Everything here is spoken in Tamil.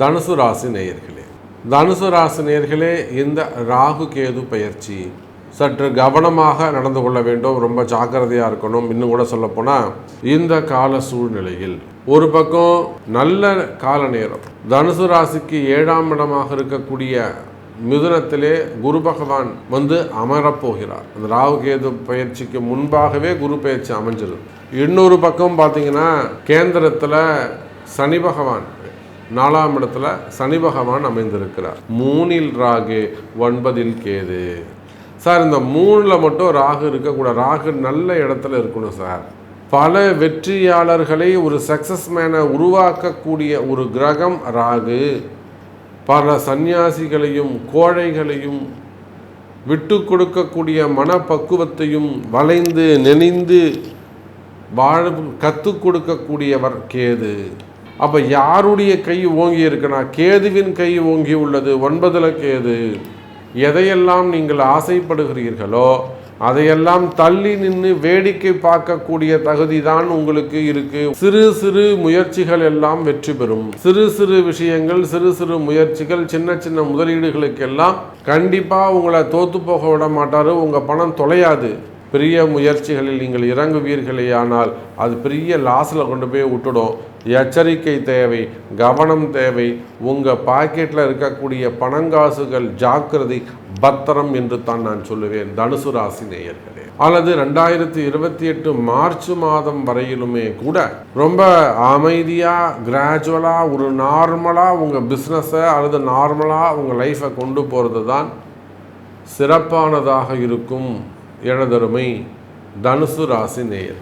தனுசு ராசி நேயர்களே தனுசு ராசி நேயர்களே இந்த ராகு கேது பயிற்சி சற்று கவனமாக நடந்து கொள்ள வேண்டும். ரொம்ப ஜாக்கிரதையாக இருக்கணும். இன்னும் கூட சொல்லப்போனால் இந்த கால சூழ்நிலையில் ஒரு பக்கம் நல்ல கால நேரம் தனுசு ராசிக்கு ஏழாம் இடமாக இருக்கக்கூடிய மிதுனத்திலே குரு பகவான் வந்து அமரப்போகிறார். அந்த ராகு கேது பயிற்சிக்கு முன்பாகவே குரு பயிற்சி அமைஞ்சிருது இன்னொரு பக்கம் பார்த்தீங்கன்னா கேந்திரத்தில் சனி பகவான். நாலாம் இடத்துல சனி பகவான் அமைந்திருக்கிறார். மூணில் ராகு ஒன்பதில் கேது. சார் இந்த மூணில் மட்டும் ராகு இருக்கக்கூடாது ராகு நல்ல இடத்துல இருக்கணும் சார். பல வெற்றியாளர்களை ஒரு சக்சஸ் மேனை உருவாக்கக்கூடிய ஒரு கிரகம் ராகு. பல சந்நியாசிகளையும் கோழைகளையும் விட்டு கொடுக்கக்கூடிய மனப்பக்குவத்தையும் வளைந்து நெனிந்து வாழ கற்றுக் கொடுக்கக்கூடியவர் கேது. அப்போ யாருடைய கை ஓங்கி இருக்குன்னா கேதுவின் கை ஓங்கி உள்ளது ஒன்பதுல கேது. எதையெல்லாம் நீங்கள் ஆசைப்படுகிறீர்களோ அதையெல்லாம் தள்ளி நின்று வேடிக்கை பார்க்கக்கூடிய தகுதி தான் உங்களுக்கு இருக்கு. சிறு சிறு முயற்சிகள் எல்லாம் வெற்றி பெறும். சிறு சிறு விஷயங்கள் சிறு சிறு முயற்சிகள் சின்ன சின்ன முதலீடுகளுக்கெல்லாம் கண்டிப்பாக உங்களை தோத்து போக விட மாட்டார் உங்கள் பணம் தொலையாது. பெரிய முயற்சிகளில் நீங்கள் இறங்குவீர்களேயானால் அது பெரிய லாஸில் கொண்டு போய் விட்டுடும். எச்சரிக்கை தேவை கவனம் தேவை. உங்கள் பாக்கெட்டில் இருக்கக்கூடிய பணங்காசுகள் ஜாக்கிரதை பத்திரம் என்று தான் நான் சொல்லுவேன். தனுசு ராசி நேயர்களே. அல்லது ரெண்டாயிரத்தி இருபத்தி எட்டு மார்ச் மாதம் வரையிலுமே கூட ரொம்ப அமைதியாக கிராஜுவலாக ஒரு நார்மலாக உங்கள் பிஸ்னஸை அல்லது நார்மலாக உங்கள் லைஃப்பை கொண்டு போகிறது தான் சிறப்பானதாக இருக்கும். எனதருமை தனுசு ராசி நேயர்கள்.